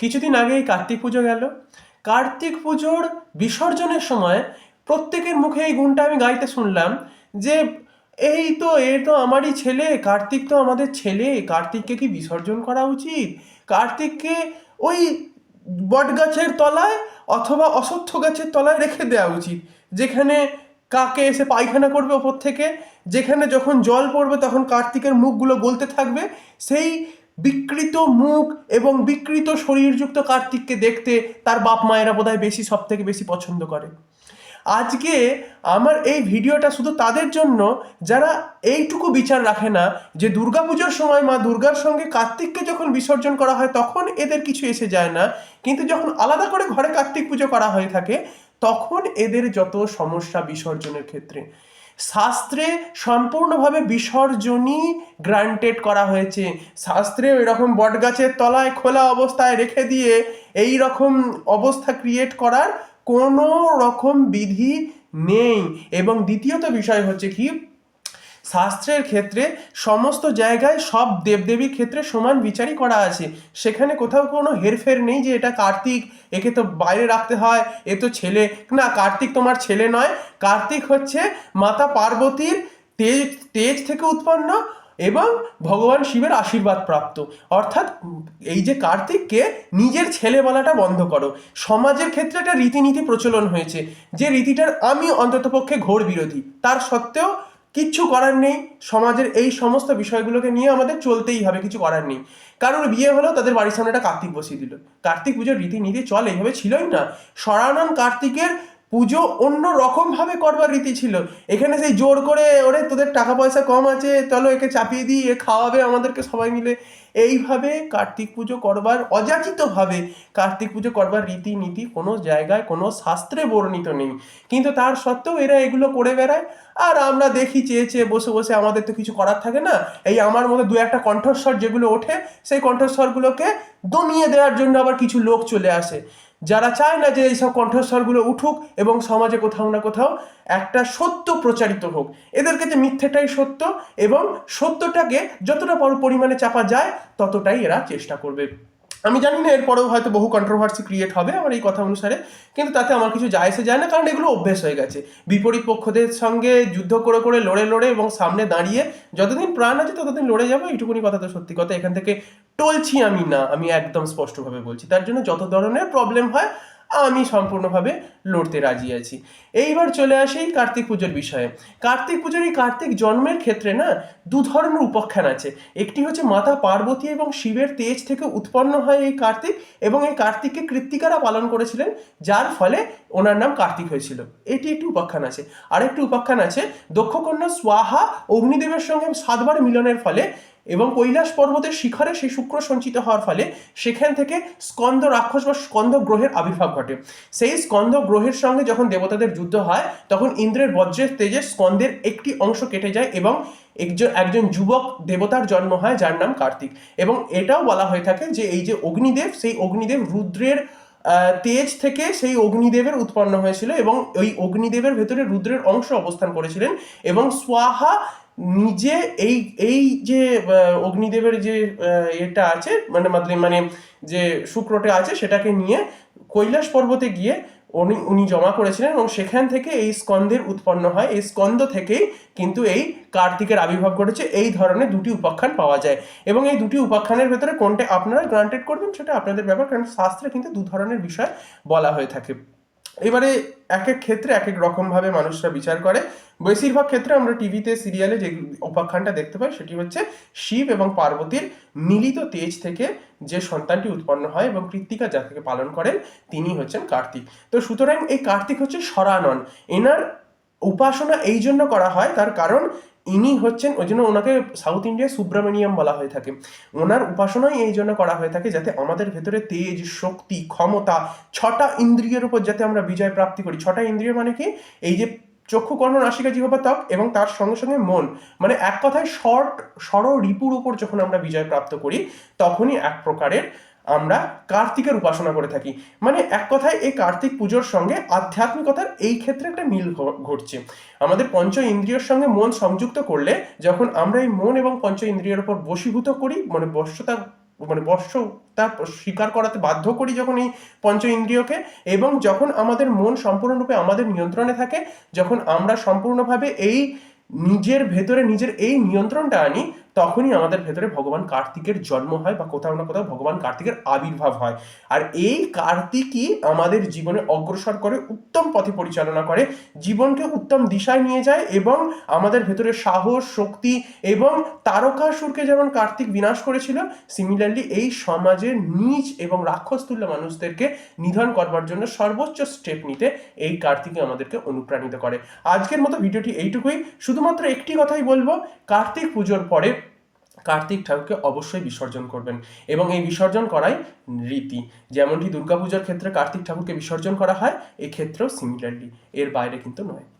কিছুদিন আগেই কার্তিক পুজো গেল। কার্তিক পুজোর বিসর্জনের সময় প্রত্যেকের মুখে এই গুণটা আমি গাইতে শুনলাম যে, এই তো, এ তো আমারই ছেলে, কার্তিক তো আমাদের ছেলে, কার্তিককে কি বিসর্জন করা উচিত? কার্তিককে ওই বট গাছের তলায় অথবা অশ্বত্থ গাছের তলায় রেখে দেওয়া উচিত। যেখানে কাকে এসে পায়খানা করবে ওপর থেকে, যেখানে যখন জল পড়বে তখন কার্তিকের মুখগুলো গলতে থাকবে, সেই বিকৃত মুখ এবং বিকৃত শরীরযুক্ত কার্তিককে দেখতে তার বাপ মায়েরা বোধহয় বেশি সব থেকে বেশি পছন্দ করে। আজকে আমার এই ভিডিওটা শুধু তাদের জন্য, যারা এইটুকু বিচার রাখে না, যে দুর্গাপুজোর সময় মা দুর্গার সঙ্গে কার্তিককে যখন বিসর্জন করা হয়, তখন এদের কিছু এসে যায় না। কিন্তু যখন আলাদা করে ঘরে কার্তিক পুজো করা হয়ে থাকে, তখন এদের যত সমস্যা বিসর্জনের ক্ষেত্রে শাস্ত্রে সম্পূর্ণভাবে বিসর্জনী গ্রান্টেড করা হয়েছে। শাস্ত্রে ওই রকম বটগাছের তলায় খোলা অবস্থায় রেখে দিয়ে এই রকম অবস্থা ক্রিয়েট করার কোনো রকম বিধি নেই। এবং দ্বিতীয়ত বিষয় হচ্ছে কি? শাস্ত্রের ক্ষেত্রে সমস্ত জায়গায় সব দেবদেবীর ক্ষেত্রে সমান বিচারই করা আছে। সেখানে কোথাও কোনো হেরফের নেই যে এটা কার্তিক, একে তো বাইরে রাখতে হয়, এ তো ছেলে। না, কার্তিক তোমার ছেলে নয়। কার্তিক হচ্ছে মাতা পার্বতীর তেজ তেজ থেকে উৎপন্ন এবং ভগবান শিবের আশীর্বাদ প্রাপ্ত। অর্থাৎ এই যে কার্তিককে নিজের ছেলে বলাটা বন্ধ করো। সমাজের ক্ষেত্রে একটা রীতিনীতি প্রচলন হয়েছে যে রীতিটার আমি অন্ততপক্ষে ঘোর বিরোধী। তার সত্ত্বেও কিচ্ছু করার নেই। সমাজের এই সমস্ত বিষয়গুলোকে নিয়ে আমাদের চলতেই হবে, কিছু করার নেই। কারণ বিয়ে হলো তাদের বাড়ির সামনে একটা কার্তিক বসিয়ে দিল। কার্তিক পুজোর রীতিনীতি চলে এইভাবে ছিলই না। সরানন কার্তিকের পুজো অন্য রকমভাবে করবার রীতি ছিল। এখানে সেই জোর করে, ওরে, তোদের টাকা পয়সা কম আছে, চলো একে চাপিয়ে দিই, এ খাওয়াবে আমাদেরকে সবাই মিলে। এইভাবে কার্তিক পুজো করবার, অযাচিতভাবে কার্তিক পুজো করবার রীতিনীতি কোনো জায়গায় কোনো শাস্ত্রে বর্ণিত নেই। কিন্তু তার সত্ত্বেও এরা এগুলো করে বেড়ায়। আর আমরা দেখি চেয়ে চেয়ে বসে বসে আমাদের তো কিছু করার থাকে না। এই আমার মধ্যে দু একটা কণ্ঠস্বর যেগুলো ওঠে, সেই কণ্ঠস্বরগুলোকে দমিয়ে দেওয়ার জন্য আবার কিছু লোক চলে আসে। যারা চায় না যে এইসব কণ্ঠস্বরগুলো উঠুক এবং সমাজে কোথাও না কোথাও একটা সত্য প্রচারিত হোক এদের কাছে মিথ্যেটাই সত্য এবং সত্যটাকে যতটা বড় পরিমাণে চাপা যায় ততটাই এরা চেষ্টা করবে। আমি জানি না, এরপরেও হয়তো বহু কন্ট্রোভার্সি ক্রিয়েট হবে আমার এই কথা অনুসারে, কিন্তু তাতে আমার কিছু যায় এসে যায় না, কারণ এগুলো অভ্যেস হয়ে গেছে। বিপরীত পক্ষদের সঙ্গে যুদ্ধ করে করে লড়ে লড়ে এবং সামনে দাঁড়িয়ে যতদিন প্রাণ আছে ততদিন লড়ে যাব, এইটুকুনি কথা তো সত্যি কথা। এখান থেকে টলছি আমি না, আমি একদম স্পষ্টভাবে বলছি। তার জন্য যত ধরনের প্রবলেম হয়, আমি সম্পূর্ণভাবে লড়তে রাজি আছি। এইবার চলে আসি কার্তিক পুজোর বিষয়ে। কার্তিক পুজোর এই কার্তিক জন্মের ক্ষেত্রে না, দু ধরনের উপাখ্যান আছে। একটি হচ্ছে মাতা পার্বতী এবং শিবের তেজ থেকে উৎপন্ন হয় এই কার্তিক এবং এই কার্তিককে কৃত্তিকারা পালন করেছিলেন, যার ফলে ওনার নাম কার্তিক হয়েছিল। এটি একটি উপাখ্যান আছে। আরেকটি উপাখ্যান আছে, দক্ষকন্যা স্বাহা অগ্নিদেবের সঙ্গে সাতবার মিলনের ফলে এবং কৈলাস পর্বতের শিখরে সেই শুক্র সঞ্চিত হওয়ার ফলে সেখান থেকে স্কন্দ রাক্ষস বা স্কন্দ গ্রহের আবির্ভাব ঘটে। সেই স্কন্দ গ্রহের সঙ্গে যখন দেবতাদের যুদ্ধ হয়, তখন ইন্দ্রের বজ্রের তেজে স্কন্দের একটি অংশ কেটে যায় এবং একজন একজন যুবক দেবতার জন্ম হয় যার নাম কার্তিক। এবং এটাও বলা হয়ে থাকে যে এই যে অগ্নিদেব, সেই অগ্নিদেব রুদ্রের তেজ থেকে সেই অগ্নিদেবের উৎপন্ন হয়েছিল এবং ওই অগ্নিদেবের ভেতরে রুদ্রের অংশ অবস্থান করেছিলেন এবং সোয়াহা নিজে এই এই যে অগ্নিদেবের যে এটা আছে মানে মানে মানে যে শুক্রটা আছে, সেটাকে নিয়ে কৈলাস পর্বতে গিয়ে উনি উনি জমা করেছিলেন এবং সেখান থেকে এই স্কন্দের উৎপন্ন হয়। এই স্কন্দ থেকেই কিন্তু এই কার্তিকের আবির্ভাব ঘটেছে। এই ধরনের দুটি উপাখ্যান পাওয়া যায়। এবং এই দুটি উপাখ্যানের ভেতরে কোনটা আপনারা গ্রান্টেড করবেন, সেটা আপনাদের ব্যাপার, কারণ শাস্ত্রে কিন্তু দু ধরনের বিষয় বলা হয়ে থাকে। এবারে এক এক ক্ষেত্রে এক এক রকমভাবে মানুষরা বিচার করে। বেশিরভাগ ক্ষেত্রে আমরা টিভিতে, সিরিয়ালে যে উপাখ্যানটা দেখতে পাই, সেটি হচ্ছে শিব এবং পার্বতীর মিলিত তেজ থেকে যে সন্তানটি উৎপন্ন হয় এবং কৃত্তিকা যা থেকে পালন করেন, তিনি হচ্ছেন কার্তিক। তো সুতরাং এই কার্তিক হচ্ছে সরানন এনার উপাসনা এই জন্য করা হয় তার কারণ ইনি হচ্ছেন, ওই জন্য ওনাকে সাউথ ইন্ডিয়া সুব্রামণিয়াম বলা হয়ে থাকে। ওনার উপাসনাই এই জন্য করা হয়ে থাকে যাতে আমাদের ভেতরে তেজ, শক্তি, ক্ষমতা ছটা ইন্দ্রিয়ের উপর যাতে আমরা বিজয় প্রাপ্তি করি। ছটা ইন্দ্রিয় মানে কি? এই যে চক্ষু, কর্ণ, নাসিকা, জিহ্বা, ত্বক এবং তার সঙ্গে সঙ্গে মন। মানে এক কথায় শর্ট সর রিপুর উপর যখন আমরা বিজয় প্রাপ্ত করি, তখনই এক প্রকারের আমরা কার্তিকের উপাসনা করে থাকি। মানে এক কথায় এই কার্তিক পুজোর সঙ্গে আধ্যাত্মিকতার এই ক্ষেত্রে একটা মিল ঘটছে। আমাদের পঞ্চ ইন্দ্রিয়র সঙ্গে মন সংযুক্ত করলে যখন আমরা এই মন এবং পঞ্চ ইন্দ্রিয়ের উপর বশীভূত করি মানে বশ্যতা মানে বর্ষ তার স্বীকার করাতে বাধ্য করি যখন এই পঞ্চ ইন্দ্রিয়কে, এবং যখন আমাদের মন সম্পূর্ণরূপে আমাদের নিয়ন্ত্রণে থাকে, যখন আমরা সম্পূর্ণভাবে এই নিজের ভেতরে নিজের এই নিয়ন্ত্রণটা আনি তখনই আমাদের ভেতরে ভগবান কার্তিকের জন্ম হয় বা কোথাও না কোথাও ভগবান কার্তিকের আবির্ভাব হয়। আর এই কার্তিকই আমাদের জীবনে অগ্রসর করে, উত্তম পথে পরিচালনা করে, জীবনকে উত্তম দিশায় নিয়ে যায় এবং আমাদের ভেতরে সাহস, শক্তি এবং তারকাসুরকে যেমন কার্তিক বিনাশ করেছিল সিমিলারলি এই সমাজের নিচ এবং রাক্ষসতুল্য মানুষদেরকে নিধন করবার জন্য সর্বোচ্চ স্টেপ নিতে এই কার্তিকই আমাদেরকে অনুপ্রাণিত করে। আজকের মতো ভিডিওটি এইটুকুই। শুধুমাত্র একটি কথাই বলব, কার্তিক পুজোর পরে কার্তিক ঠাকুরকে অবশ্যই বিসর্জন করবেন। এবং এই বিসর্জন করাই রীতি। যেমনটি দুর্গাপূজার ক্ষেত্রে কার্তিক ঠাকুরকে বিসর্জন করা হয়, এক্ষেত্রেও সিমিলারলি এর বাইরে কিন্তু নয়।